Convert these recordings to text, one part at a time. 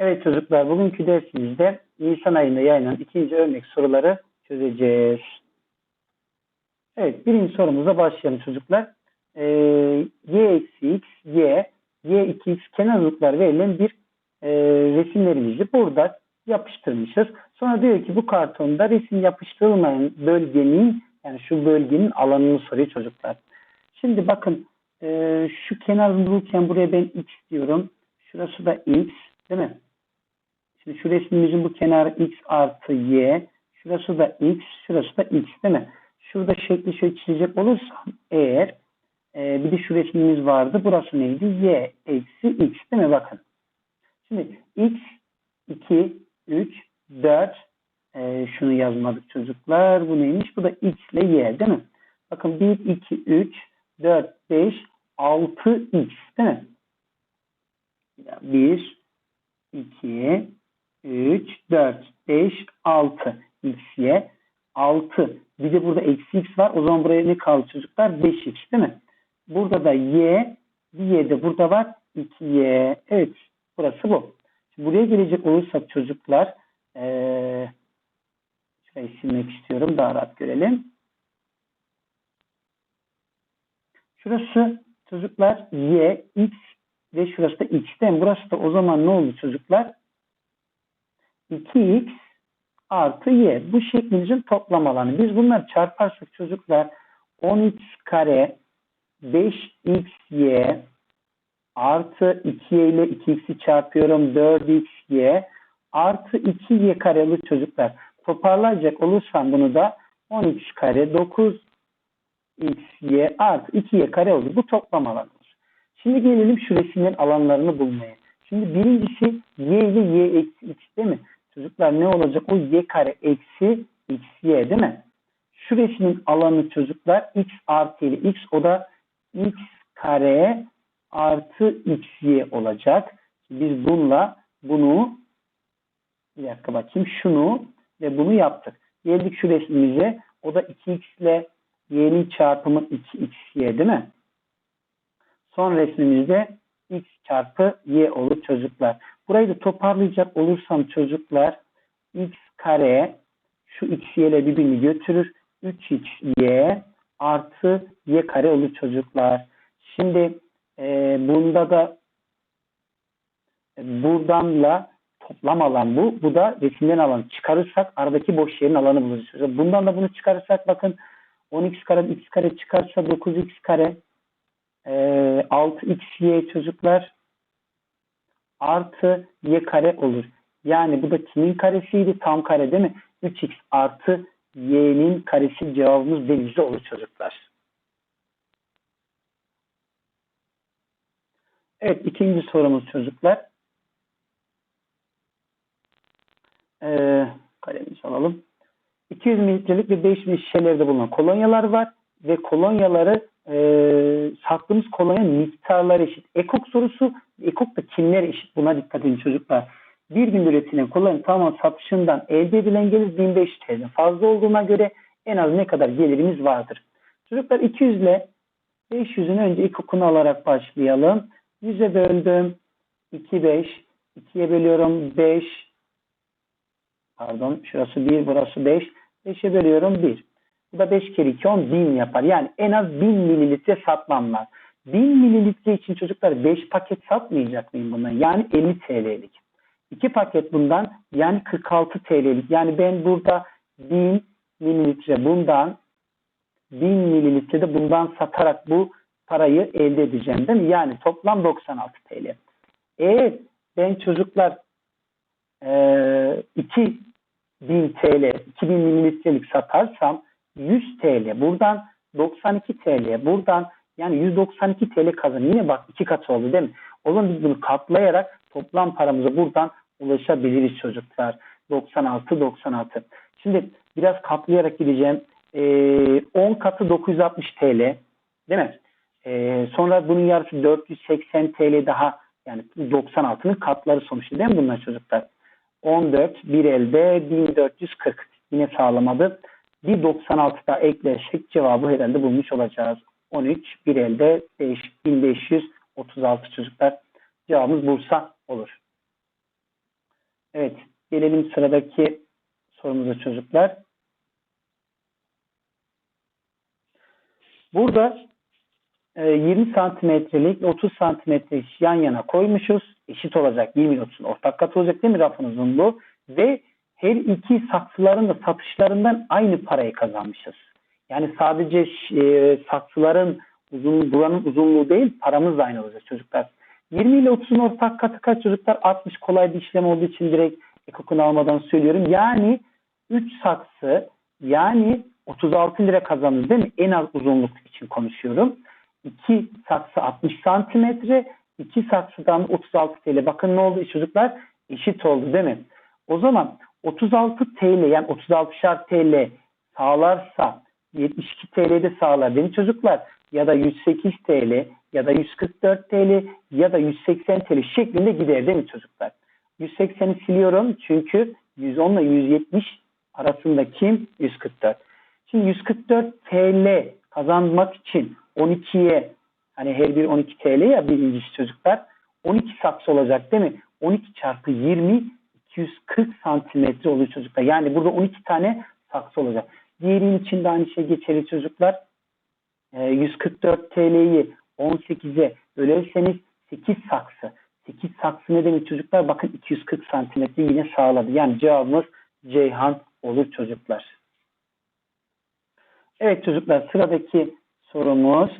Evet çocuklar bugünkü dersimizde Nisan ayında yayınlanan ikinci örnek soruları çözeceğiz. Evet birinci sorumuza başlayalım çocuklar. Ee, y eksi x, y, y 2x kenarlıklar verilen bir e, resimlerimizi burada yapıştırmışız. Sonra diyor ki bu kartonda resim yapıştırılmayan bölgenin yani şu bölgenin alanını soruyor çocuklar. Şimdi bakın e, şu kenar bulurken buraya ben x diyorum. Şurası da x değil mi? Şimdi şu resmimizin bu kenarı x artı y. Şurası da x, şurası da x değil mi? Şurada şekli şöyle çizecek olursam eğer e, bir de şu resmimiz vardı. Burası neydi? y eksi x değil mi? Bakın. Şimdi x 2, 3, 4 e, şunu yazmadık çocuklar. Bu neymiş? Bu da x ile y değil mi? Bakın 1, 2, 3, 4, 5, 6 x değil mi? 1, 2, 3, 4, 5, 6 x, y. 6. Bir de burada eksi x var. O zaman buraya ne kaldı çocuklar? 5x değil mi? Burada da y. Bir y de burada var. 2y. Evet. Burası bu. Şimdi buraya gelecek olursak çocuklar ee, şurayı silmek istiyorum. Daha rahat görelim. Şurası çocuklar y, x ve şurası da x. Değil mi? Burası da o zaman ne oldu çocuklar? 2x artı y. Bu şeklimizin toplam alanı. Biz bunları çarparsak çocuklar 10x kare 5xy artı 2y ile 2x'i çarpıyorum 4xy artı 2y kareli çocuklar. Toparlayacak olursam bunu da 10x kare 9xy artı 2y kare olur. Bu toplam alanımız. Şimdi gelelim şu resimlerin alanlarını bulmaya. Şimdi birincisi y ile y eksi x değil mi? Çocuklar ne olacak? O y kare eksi x y değil mi? Şu resmin alanı çocuklar x artı ile x o da x kare artı x y olacak. Biz bununla bunu bir dakika bakayım şunu ve bunu yaptık. Geldik şu resmimize. O da 2x ile y'nin çarpımı 2xy değil mi? Son resmimizde x çarpı y olur çocuklar. Burayı da toparlayacak olursam çocuklar x kare şu x ile birbirini götürür. 3xy artı y kare olur çocuklar. Şimdi e, bunda da e, buradanla toplam alan bu. Bu da resimden alanı. Çıkarırsak aradaki boş yerin alanı bulacağız. Bundan da bunu çıkarırsak bakın 10x kare x kare çıkarsa 9x kare e, 6xy çocuklar artı y kare olur. Yani bu da kimin karesiydi? Tam kare değil mi? 3x artı y'nin karesi cevabımız denizli olur çocuklar. Evet ikinci sorumuz çocuklar. Ee, kalemizi alalım. 200 mililitrelik ve 5 mililitre şişelerde bulunan kolonyalar var ve kolonyaları e, sattığımız kolonya miktarları eşit. Ekok sorusu, ekok da kimler eşit? Buna dikkat edin çocuklar. Bir gün üretilen kolonya tamam satışından elde edilen gelir 1500 TL. Fazla olduğuna göre en az ne kadar gelirimiz vardır? Çocuklar 200 ile 500'ün önce ekokunu alarak başlayalım. 100'e böldüm. 2, 5. 2'ye bölüyorum 5. Pardon şurası 1 burası 5. 5'e bölüyorum 1. Bu da 5 kere 2 10 1000 yapar. Yani en az 1000 mililitre satmam var. 1000 mililitre için çocuklar 5 paket satmayacak mıyım bundan? Yani 50 TL'lik. 2 paket bundan yani 46 TL'lik. Yani ben burada 1000 mililitre bundan 1000 mililitre de bundan satarak bu parayı elde edeceğim değil mi? Yani toplam 96 TL. Eğer ben çocuklar e, 2000 TL, 2000 mililitrelik satarsam 100 TL, buradan 92 TL, buradan yani 192 TL kazan. Yine bak iki kat oldu değil mi? O zaman biz bunu katlayarak toplam paramıza buradan ulaşabiliriz çocuklar. 96, 96. Şimdi biraz katlayarak gideceğim. Ee, 10 katı 960 TL değil mi? Ee, sonra bunun yarısı 480 TL daha yani 96'nın katları sonuçta değil mi bunlar çocuklar? 14 bir elde 1440 yine sağlamadı. Bir 96 daha eklersek cevabı herhalde bulmuş olacağız. 13 bir elde 5, 1536 çocuklar. Cevabımız Bursa olur. Evet. Gelelim sıradaki sorumuza çocuklar. Burada e, 20 santimetrelik 30 santimetrelik yan yana koymuşuz. Eşit olacak 20 ile 30'un ortak katı olacak değil mi rafın uzunluğu? Ve her iki saksıların da satışlarından aynı parayı kazanmışız. Yani sadece e, saksıların uzun, buranın uzunluğu değil paramız da aynı olacak çocuklar. 20 ile 30'un ortak katı kaç çocuklar? 60 kolay bir işlem olduğu için direkt ekokunu almadan söylüyorum. Yani 3 saksı yani 36 lira kazanır değil mi? En az uzunluk için konuşuyorum. 2 saksı 60 santimetre, 2 saksıdan 36 TL. Bakın ne oldu çocuklar? Eşit oldu değil mi? O zaman 36 TL yani 36'şar TL sağlarsa 72 TL'de sağlar değil mi çocuklar? Ya da 108 TL ya da 144 TL ya da 180 TL şeklinde gider değil mi çocuklar? 180'i siliyorum çünkü 110 ile 170 arasındaki 144. Şimdi 144 TL kazanmak için 12'ye hani her bir 12 TL ya birincisi çocuklar 12 saksı olacak değil mi? 12 çarpı 20 240 santimetre oluyor çocuklar. Yani burada 12 tane saksı olacak. Diğerinin için de aynı şey geçerli çocuklar. E, 144 TL'yi 18'e bölerseniz 8 saksı. 8 saksı ne demek çocuklar? Bakın 240 santimetre yine sağladı. Yani cevabımız Ceyhan olur çocuklar. Evet çocuklar sıradaki sorumuz.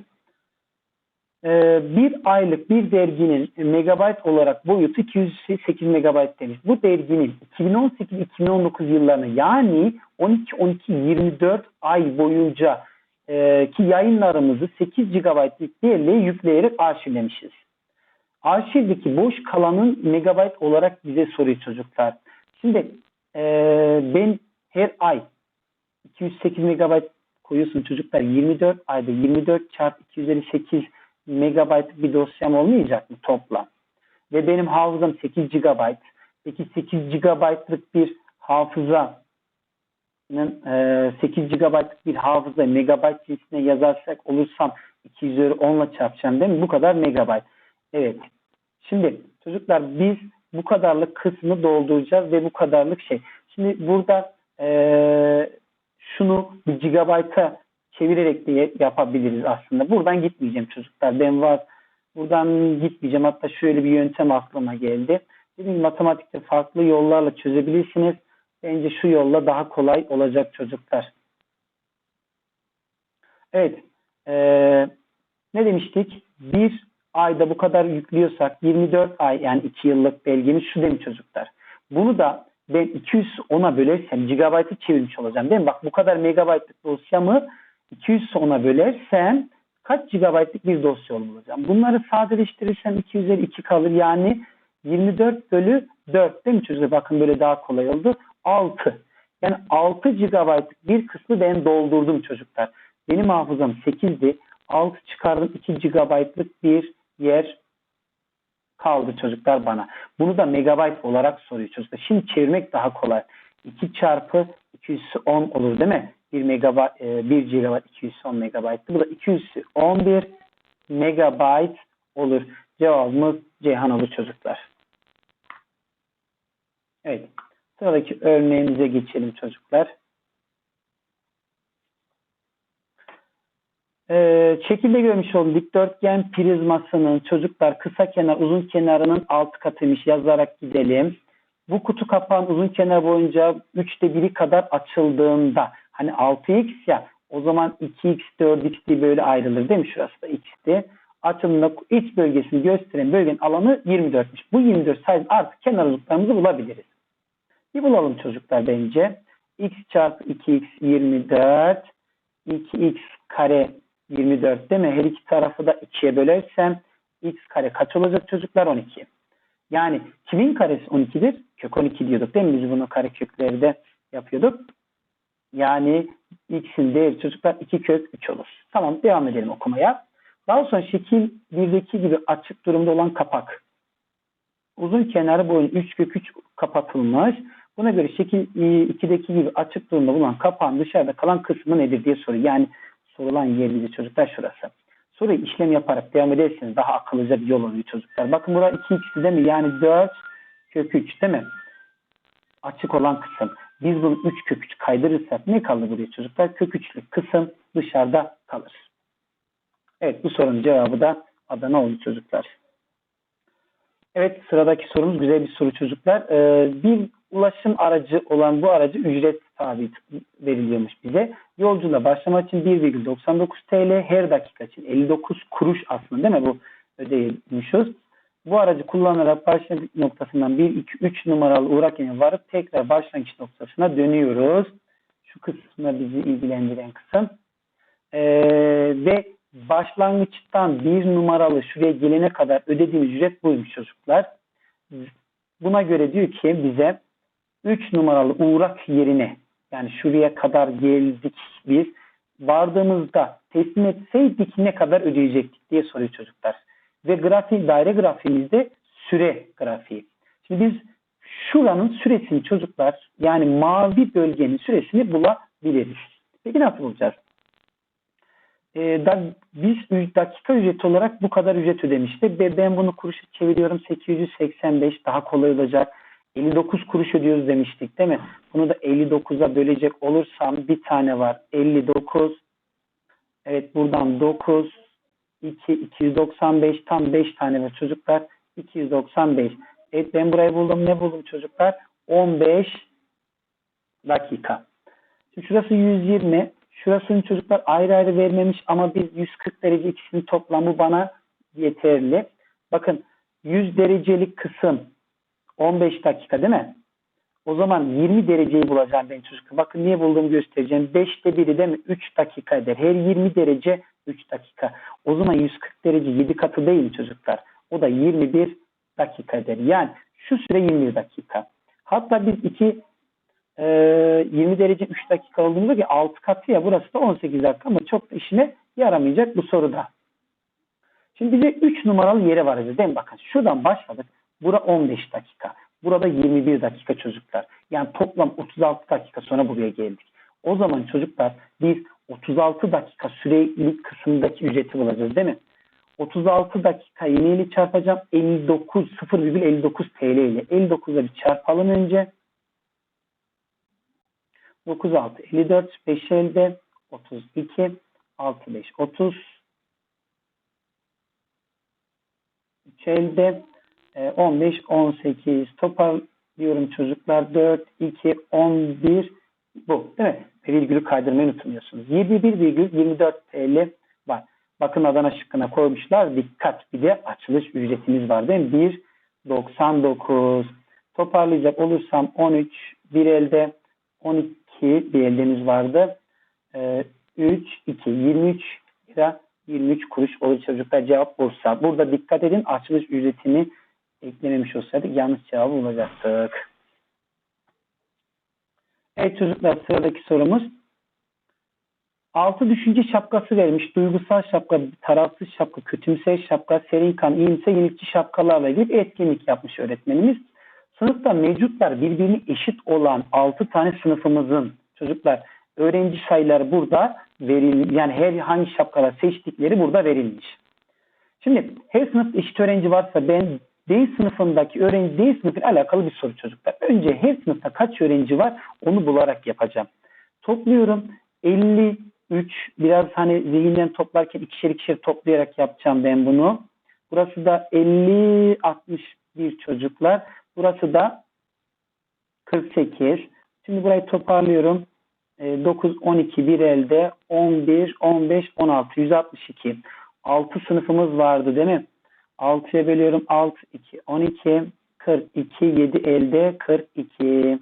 Ee, bir aylık bir derginin megabayt olarak boyutu 208 megabayt demiş. Bu derginin 2018-2019 yıllarını yani 12-12-24 ay boyunca e, ki yayınlarımızı 8 GB'lik değerle yükleyerek arşivlemişiz. Arşivdeki boş kalanın megabayt olarak bize soruyor çocuklar. Şimdi e, ben her ay 208 megabayt koyuyorsun çocuklar 24 ayda 24 çarpı 258 megabayt bir dosyam olmayacak mı toplam? Ve benim hafızam 8 GB. Peki 8 GB'lık bir hafıza 8 GB'lık bir hafıza megabayt cinsine yazarsak olursam 2 üzeri 10 ile çarpacağım değil mi? Bu kadar megabayt. Evet. Şimdi çocuklar biz bu kadarlık kısmı dolduracağız ve bu kadarlık şey. Şimdi burada ee, şunu bir gigabayta çevirerek de yapabiliriz aslında. Buradan gitmeyeceğim çocuklar. Ben var. Buradan gitmeyeceğim. Hatta şöyle bir yöntem aklıma geldi. Dediğim matematikte farklı yollarla çözebilirsiniz. Bence şu yolla daha kolay olacak çocuklar. Evet. Ee, ne demiştik? Bir ayda bu kadar yüklüyorsak 24 ay yani 2 yıllık belgemiz şu demiş çocuklar. Bunu da ben 210'a bölersem gigabaytı çevirmiş olacağım değil mi? Bak bu kadar megabaytlık dosyamı 210'a bölersem kaç gigabaytlık bir dosya olacağım? Bunları sadeleştirirsem 2 üzeri 2 kalır. Yani 24 bölü 4 değil mi çocuklar? Bakın böyle daha kolay oldu. 6. Yani 6 gigabaytlık bir kısmı ben doldurdum çocuklar. Benim hafızam 8'di. 6 çıkardım 2 gigabaytlık bir yer kaldı çocuklar bana. Bunu da megabayt olarak soruyor çocuklar. Şimdi çevirmek daha kolay. 2 çarpı 210 olur değil mi? 1 megabayt, 1 GB 210 megabayttı. Bu da 211 megabayt olur. Cevabımız Ceyhan olur çocuklar. Evet. Sıradaki örneğimize geçelim çocuklar. Ee, şekilde görmüş olduğum dikdörtgen prizmasının çocuklar kısa kenar uzun kenarının alt katıymış yazarak gidelim. Bu kutu kapağın uzun kenar boyunca 3'te 1'i kadar açıldığında hani 6x ya o zaman 2x 4x diye böyle ayrılır değil mi? Şurası da x'ti. Açılımda iç bölgesini gösteren bölgenin alanı 24'müş. Bu 24 sayesinde artık kenar uzunluklarımızı bulabiliriz. Bir bulalım çocuklar bence. x çarpı 2x 24 2x kare 24 değil mi? Her iki tarafı da 2'ye bölersem x kare kaç olacak çocuklar? 12. Yani kimin karesi 12'dir? Kök 12 diyorduk değil mi? Biz bunu kare köklerde yapıyorduk. Yani x'in değeri çocuklar 2 kök 3 olur. Tamam devam edelim okumaya. Daha sonra şekil 1'deki gibi açık durumda olan kapak. Uzun kenarı boyunca 3 kök 3 kapatılmış. Buna göre şekil 2'deki gibi açık durumda bulunan kapağın dışarıda kalan kısmı nedir diye soruyor. Yani sorulan yer bizi çocuklar şurası. Soruyu işlem yaparak devam ederseniz daha akıllıca bir yol oluyor çocuklar. Bakın burada 2x'i değil mi? Yani 4 kök 3 değil mi? açık olan kısım. Biz bunu 3 kök 3 kaydırırsak ne kalır buraya çocuklar? Kök 3'lük kısım dışarıda kalır. Evet bu sorunun cevabı da Adana oldu çocuklar. Evet sıradaki sorumuz güzel bir soru çocuklar. Ee, bir ulaşım aracı olan bu aracı ücret tabi veriliyormuş bize. Yolculuğa başlamak için 1,99 TL her dakika için 59 kuruş aslında değil mi bu ödeyemişiz. Bu aracı kullanarak başlangıç noktasından 1, 2, 3 numaralı uğrak yerine varıp tekrar başlangıç noktasına dönüyoruz. Şu kısmı bizi ilgilendiren kısım. Ee, ve başlangıçtan bir numaralı şuraya gelene kadar ödediğimiz ücret buymuş çocuklar. Buna göre diyor ki bize 3 numaralı uğrak yerine yani şuraya kadar geldik biz. Vardığımızda teslim etseydik ne kadar ödeyecektik diye soruyor çocuklar. Ve grafik, daire grafiğimizde süre grafiği. Şimdi biz şuranın süresini çocuklar yani mavi bölgenin süresini bulabiliriz. Peki nasıl bulacağız? Ee, da, biz dakika ücreti olarak bu kadar ücret ödemişti. Ben bunu kuruşa çeviriyorum 885 daha kolay olacak. 59 kuruş ödüyoruz demiştik değil mi? Bunu da 59'a bölecek olursam bir tane var. 59. Evet buradan 9, 2, 295 tam 5 tane var çocuklar. 295. Evet ben burayı buldum. Ne buldum çocuklar? 15 dakika. Şimdi şurası 120. Şurasını çocuklar ayrı ayrı vermemiş ama biz 140 derece ikisinin toplamı bana yeterli. Bakın 100 derecelik kısım 15 dakika değil mi? O zaman 20 dereceyi bulacağım ben çocuklar. Bakın niye bulduğumu göstereceğim. 5'te biri değil mi? 3 dakika eder. Her 20 derece 3 dakika. O zaman 140 derece 7 katı değil mi çocuklar? O da 21 dakika eder. Yani şu süre 21 dakika. Hatta biz 2 e, 20 derece 3 dakika olduğunda ki 6 katı ya burası da 18 dakika ama çok da işine yaramayacak bu soruda. Şimdi bize 3 numaralı yere varacağız değil mi? Bakın şuradan başladık. Bura 15 dakika. Burada 21 dakika çocuklar. Yani toplam 36 dakika sonra buraya geldik. O zaman çocuklar biz 36 dakika süreli kısımdaki ücreti bulacağız değil mi? 36 dakika yine çarpacağım. 59 0,59 TL ile 59'la bir çarpalım önce. 9 6 54 5 elde 32 6 5 30 3 elde 15 18 toparlıyorum çocuklar 4 2 11 bu değil mi? Virgülü kaydırmayı unutmuyorsunuz. 21,24 TL var. Bakın Adana şıkkına koymuşlar. Dikkat bir de açılış ücretimiz var değil mi? 1.99 toparlayacak olursam 13 bir elde 12 bir eldemiz vardı. Ee, 3 2 23 lira 23 kuruş olur çocuklar cevap bulsa. Burada dikkat edin açılış ücretini eklememiş olsaydık yanlış cevabı bulacaktık. Evet çocuklar sıradaki sorumuz. Altı düşünce şapkası vermiş. Duygusal şapka, tarafsız şapka, kötümser şapka, serin kan, iyimser, yenilikçi şapkalarla ilgili etkinlik yapmış öğretmenimiz. Sınıfta mevcutlar birbirini eşit olan 6 tane sınıfımızın çocuklar öğrenci sayıları burada verilmiş. Yani her hangi şapkalar seçtikleri burada verilmiş. Şimdi her sınıf eşit öğrenci varsa ben D sınıfındaki öğrenci D sınıfıyla alakalı bir soru çocuklar. Önce her sınıfta kaç öğrenci var onu bularak yapacağım. Topluyorum 53 biraz hani zihinden toplarken ikişer ikişer toplayarak yapacağım ben bunu. Burası da 50 61 çocuklar. Burası da 48. Şimdi burayı toparlıyorum. 9 12 bir elde 11 15 16 162. 6 sınıfımız vardı değil mi? 6'ya bölüyorum 6 2 12 42 7 elde 42.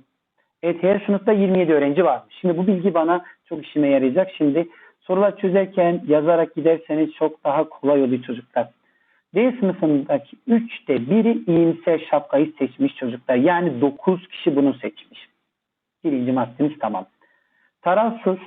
Evet her sınıfta 27 öğrenci varmış. Şimdi bu bilgi bana çok işime yarayacak. Şimdi sorular çözerken yazarak giderseniz çok daha kolay oluyor çocuklar. D sınıfındaki 3'te biri iyimser şapkayı seçmiş çocuklar. Yani 9 kişi bunu seçmiş. Birinci maddemiz tamam. Tarafsız,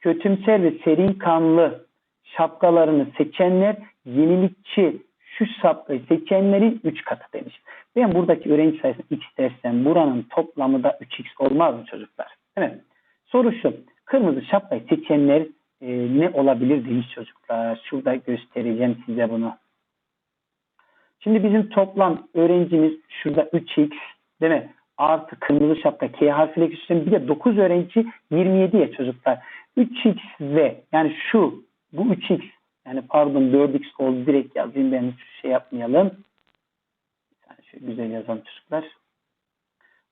kötümser ve serin kanlı şapkalarını seçenler yenilikçi şu şapkayı seçenlerin 3 katı demiş. Ben buradaki öğrenci sayısını x dersem buranın toplamı da 3x olmaz mı çocuklar? Evet. Soru şu. Kırmızı şapkayı seçenler e, ne olabilir demiş çocuklar. Şurada göstereceğim size bunu. Şimdi bizim toplam öğrencimiz şurada 3x değil mi? artı kırmızı şapka K harfiyle küçültüm. Bir de 9 öğrenci 27 ya çocuklar. 3x ve yani şu bu 3x yani pardon 4x oldu direkt yazayım ben hiç şey yapmayalım. Yani şöyle güzel yazalım çocuklar.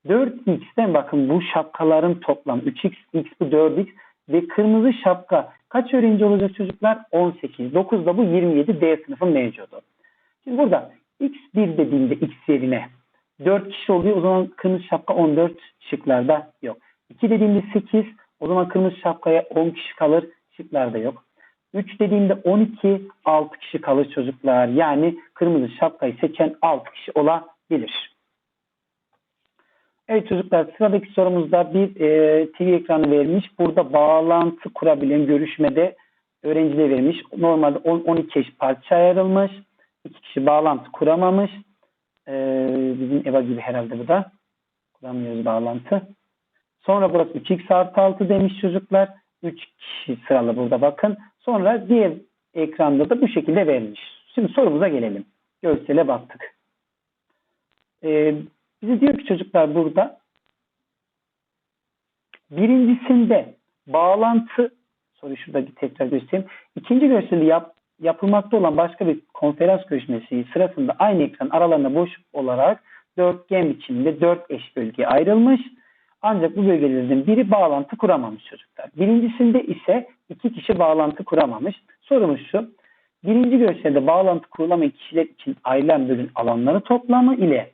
4x'ten bakın bu şapkaların toplamı 3x, x bu 4x ve kırmızı şapka kaç öğrenci olacak çocuklar? 18. 9 da bu 27 D sınıfın mevcudu. Şimdi burada x1 dediğimde x yerine 4 kişi oluyor. O zaman kırmızı şapka 14 şıklarda yok. 2 dediğimde 8 o zaman kırmızı şapkaya 10 kişi kalır. Şıklarda yok. 3 dediğimde 12 6 kişi kalır çocuklar. Yani kırmızı şapkayı seçen 6 kişi olabilir. Evet çocuklar sıradaki sorumuzda bir e, TV ekranı vermiş. Burada bağlantı kurabilen görüşmede öğrencilere vermiş. Normalde 10, 12 eş parça ayrılmış. 2 kişi bağlantı kuramamış. E, bizim EVA gibi herhalde bu da. Kuramıyoruz bağlantı. Sonra burası 3x artı 6 demiş çocuklar. 3 kişi sıralı burada bakın. Sonra diğer ekranda da bu şekilde verilmiş. Şimdi sorumuza gelelim. Görsele baktık. Ee, bize diyor ki çocuklar burada birincisinde bağlantı soruyu şurada bir tekrar göstereyim. İkinci görseli yap, yapılmakta olan başka bir konferans görüşmesi sırasında aynı ekran aralarında boş olarak dörtgen biçiminde dört eş bölgeye ayrılmış. Ancak bu bölgelerden biri bağlantı kuramamış çocuklar. Birincisinde ise iki kişi bağlantı kuramamış. Sorumuz şu. Birinci görselde bağlantı kurulamayan kişiler için ayrılan bölüm alanları toplamı ile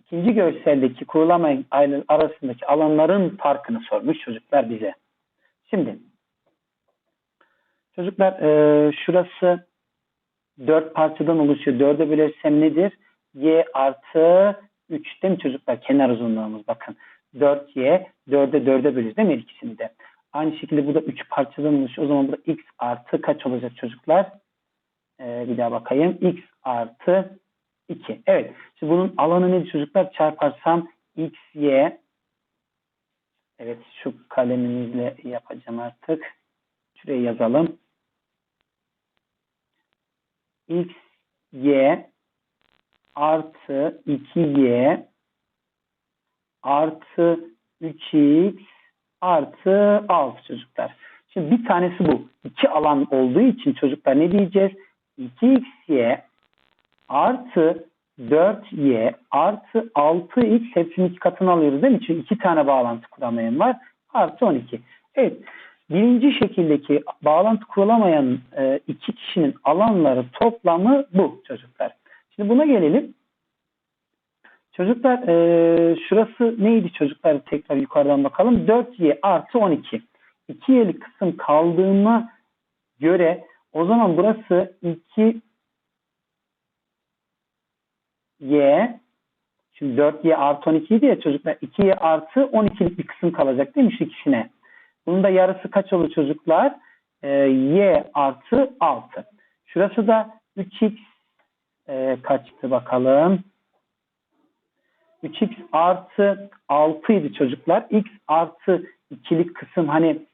ikinci görseldeki kurulamayan aile arasındaki alanların farkını sormuş çocuklar bize. Şimdi çocuklar e, şurası dört parçadan oluşuyor. Dörde bölersem nedir? Y artı 3 değil mi çocuklar? Kenar uzunluğumuz bakın. 4y 4'e 4'e bölüyoruz değil mi ikisini de? Aynı şekilde bu da 3 parçadan oluşuyor. O zaman burada x artı kaç olacak çocuklar? Ee, bir daha bakayım. x artı 2. Evet. Şimdi bunun alanı nedir çocuklar? Çarparsam x, y Evet şu kalemimizle yapacağım artık. Şuraya yazalım. x, y artı 2y artı 3x artı 6 çocuklar. Şimdi bir tanesi bu. İki alan olduğu için çocuklar ne diyeceğiz? 2xy artı 4y artı 6x hepsinin iki katını alıyoruz değil mi? Çünkü iki tane bağlantı kuramayan var. Artı 12. Evet. Birinci şekildeki bağlantı kurulamayan e, iki kişinin alanları toplamı bu çocuklar. Şimdi buna gelelim. Çocuklar e, şurası neydi çocuklar tekrar yukarıdan bakalım. 4y artı 12. 2y'li kısım kaldığına göre o zaman burası 2y şimdi 4y artı 12 idi çocuklar 2y artı 12'lik bir kısım kalacak değil mi şu ikisine? Bunun da yarısı kaç olur çocuklar? E, y artı 6. Şurası da 3x e, kaçtı bakalım. 3x artı 6 idi çocuklar. x artı 2'lik kısım hani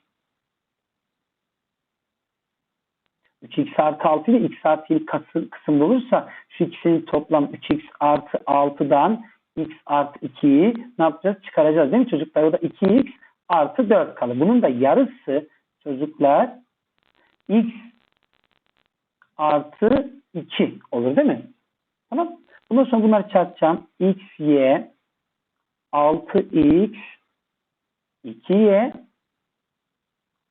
3x artı 6 ile x artı 2'lik kısım, kısım olursa şu ikisinin toplam 3x artı 6'dan x artı 2'yi ne yapacağız? Çıkaracağız değil mi çocuklar? O da 2x artı 4 kalır. Bunun da yarısı çocuklar x artı 2 olur değil mi? Tamam. Bundan sonra bunları çarpacağım. x, y 6x 2y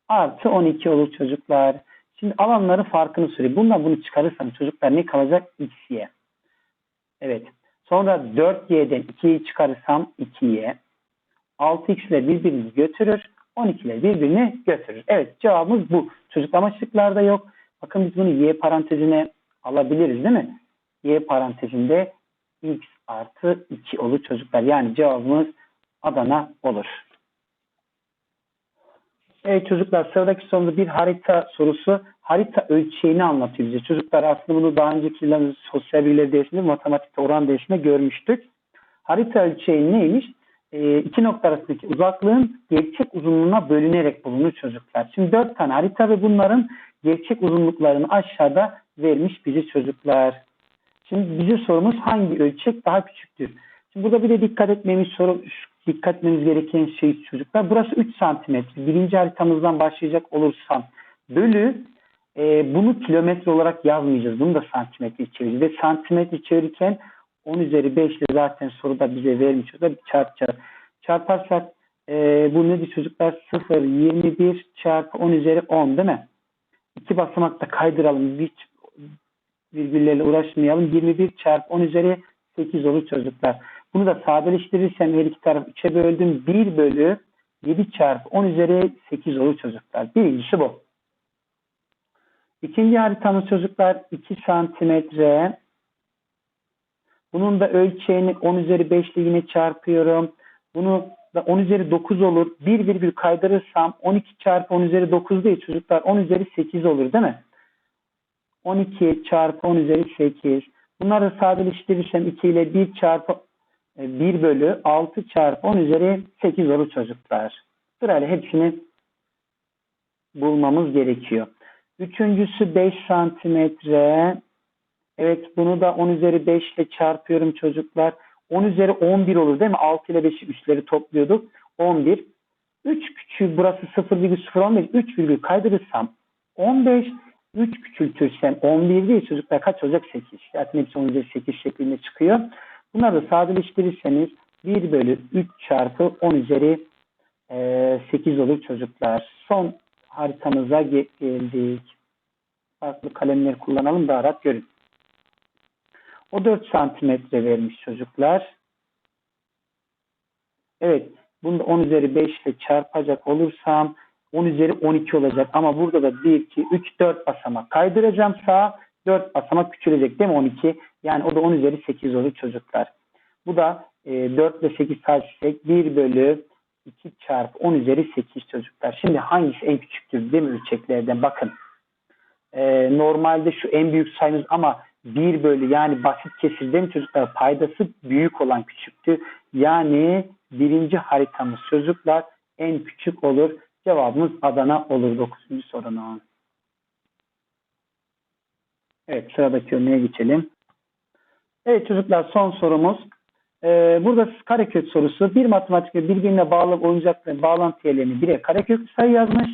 artı 12 olur çocuklar. Şimdi alanları farkını söyleyeyim. Bundan bunu çıkarırsam çocuklar ne kalacak? x, y. Evet. Sonra 4y'den 2'yi çıkarırsam 2y. 6x ile birbirini götürür. 12 ile birbirini götürür. Evet cevabımız bu. Çocuklama şıklarda yok. Bakın biz bunu y parantezine alabiliriz değil mi? Y parantezinde x artı 2 olur çocuklar. Yani cevabımız Adana olur. Evet çocuklar sıradaki sorumuz bir harita sorusu. Harita ölçeğini anlatıyor bize. Çocuklar aslında bunu daha önceki sosyal bilgiler dersinde matematikte oran dersinde görmüştük. Harita ölçeği neymiş? E, iki nokta arasındaki uzaklığın gerçek uzunluğuna bölünerek bulunur çocuklar. Şimdi dört tane harita ve bunların gerçek uzunluklarını aşağıda vermiş bizi çocuklar. Şimdi bizim sorumuz hangi ölçek daha küçüktür? Şimdi burada bir de dikkat etmemiz soru, dikkat etmemiz gereken şey çocuklar. Burası 3 santimetre. Birinci haritamızdan başlayacak olursam bölü e, bunu kilometre olarak yazmayacağız. Bunu da santimetre çevireceğiz. Ve santimetre çevirirken 10 üzeri 5 ile zaten soruda bize vermiş. O da bir çarpacağız. Çarparsak e, bu nedir çocuklar? 0, 21 çarpı 10 üzeri 10 değil mi? İki basamakta kaydıralım. Hiç virgüllerle uğraşmayalım. 21 çarpı 10 üzeri 8 olur çocuklar. Bunu da sadeleştirirsem her iki taraf 3'e böldüm. 1 bölü 7 çarpı 10 üzeri 8 olur çocuklar. Birincisi bu. İkinci haritamız çocuklar 2 santimetre. Bunun da ölçeğini 10 üzeri 5 ile yine çarpıyorum. Bunu da 10 üzeri 9 olur. Bir virgül kaydırırsam 12 çarpı 10 üzeri 9 değil çocuklar. 10 üzeri 8 olur değil mi? 12 çarpı 10 üzeri 8. Bunları sadeleştirirsem 2 ile 1 çarpı 1 bölü 6 çarpı 10 üzeri 8 olur çocuklar. Sırayla hepsini bulmamız gerekiyor. Üçüncüsü 5 santimetre. Evet bunu da 10 üzeri 5 ile çarpıyorum çocuklar. 10 üzeri 11 olur değil mi? 6 ile 5'i üstleri topluyorduk. 11. 3 küçüğü burası 0,015. 3 virgül kaydırırsam 15. 3 küçültürsem 11 değil çocuklar kaç olacak? 8. Zaten hepsi 10 üzeri 8 şeklinde çıkıyor. Bunları da sadeleştirirseniz 1 bölü 3 çarpı 10 üzeri 8 olur çocuklar. Son haritamıza geldik. Farklı kalemleri kullanalım daha rahat görün. O 4 santimetre vermiş çocuklar. Evet. Bunu da 10 üzeri 5 ile çarpacak olursam 10 üzeri 12 olacak. Ama burada da 1, 2, 3, 4 basamak kaydıracağım sağa. 4 basamak küçülecek değil mi 12? Yani o da 10 üzeri 8 olur çocuklar. Bu da e, 4 ile 8 sadeleştirsek 1 bölü 2 çarpı 10 üzeri 8 çocuklar. Şimdi hangisi en küçüktür değil mi ölçeklerden? Bakın. E, normalde şu en büyük sayımız ama 1 bölü yani basit kesir değil mi çocuklar? Paydası büyük olan küçüktü. Yani birinci haritamız çocuklar en küçük olur. Cevabımız Adana olur 9. sorunun. Evet sıradaki örneğe geçelim. Evet çocuklar son sorumuz. Ee, burada karekök sorusu. Bir matematikte birbirine bağlı oyuncakların bağlantı yerlerini bire karekök sayı yazmış.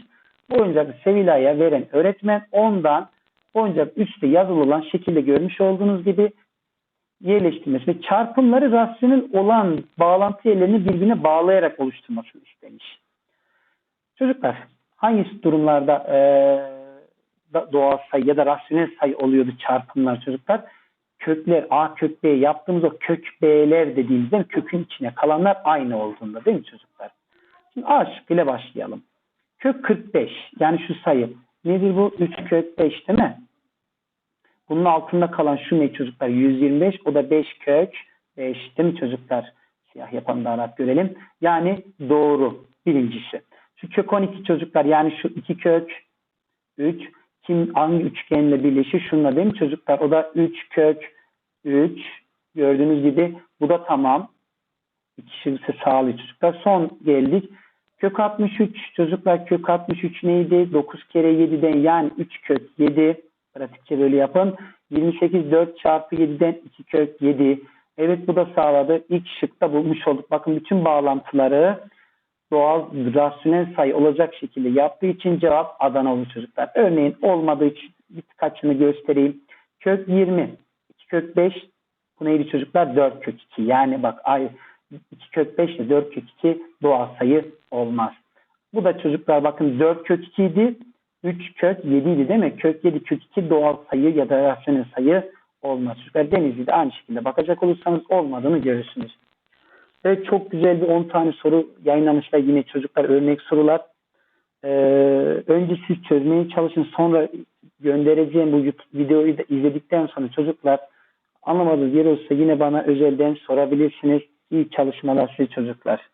Bu oyuncaklı Sevila'ya veren öğretmen ondan oyuncak üstte yazılı olan şekilde görmüş olduğunuz gibi yerleştirmesi ve çarpımları rasyonel olan bağlantı yerlerini birbirine bağlayarak oluşturmasını istemiş. Çocuklar hangi durumlarda e, doğal sayı ya da rasyonel sayı oluyordu çarpımlar çocuklar? Kökler A kök B yaptığımız o kök B'ler dediğimizde kökün içine kalanlar aynı olduğunda değil mi çocuklar? Şimdi A şıkkıyla başlayalım. Kök 45 yani şu sayı. Nedir bu? 3 kök 5 değil mi? Bunun altında kalan şu ne çocuklar? 125 o da 5 kök 5 değil mi çocuklar? Siyah yapan daha rahat görelim. Yani doğru birincisi. Şu kök 12 çocuklar yani şu 2 kök 3 kim hangi üçgenle birleşir? Şunla değil mi çocuklar? O da 3 kök 3 gördüğünüz gibi bu da tamam. İkisi sağlıyor çocuklar. Son geldik. Kök 63 çocuklar kök 63 neydi? 9 kere 7'den yani 3 kök 7 pratikçe böyle yapın. 28 4 çarpı 7'den 2 kök 7. Evet bu da sağladı. İlk şıkta bulmuş olduk. Bakın bütün bağlantıları doğal rasyonel sayı olacak şekilde yaptığı için cevap Adana olur çocuklar. Örneğin olmadığı için birkaçını göstereyim. Kök 20, 2 kök 5 bu neydi çocuklar? 4 kök 2. Yani bak ay 2 kök 5 ile 4 kök 2 doğal sayı olmaz. Bu da çocuklar bakın 4 kök 2 idi. 3 kök 7 idi değil mi? Kök 7 kök 2 doğal sayı ya da rasyonel sayı olmaz. Çocuklar Denizli'de aynı şekilde bakacak olursanız olmadığını görürsünüz. Evet çok güzel bir 10 tane soru yayınlamışlar yine çocuklar örnek sorular. Ee, önce siz çözmeye çalışın sonra göndereceğim bu YouTube videoyu da izledikten sonra çocuklar anlamadığınız yer olsa yine bana özelden sorabilirsiniz. İyi çalışmalar size çocuklar.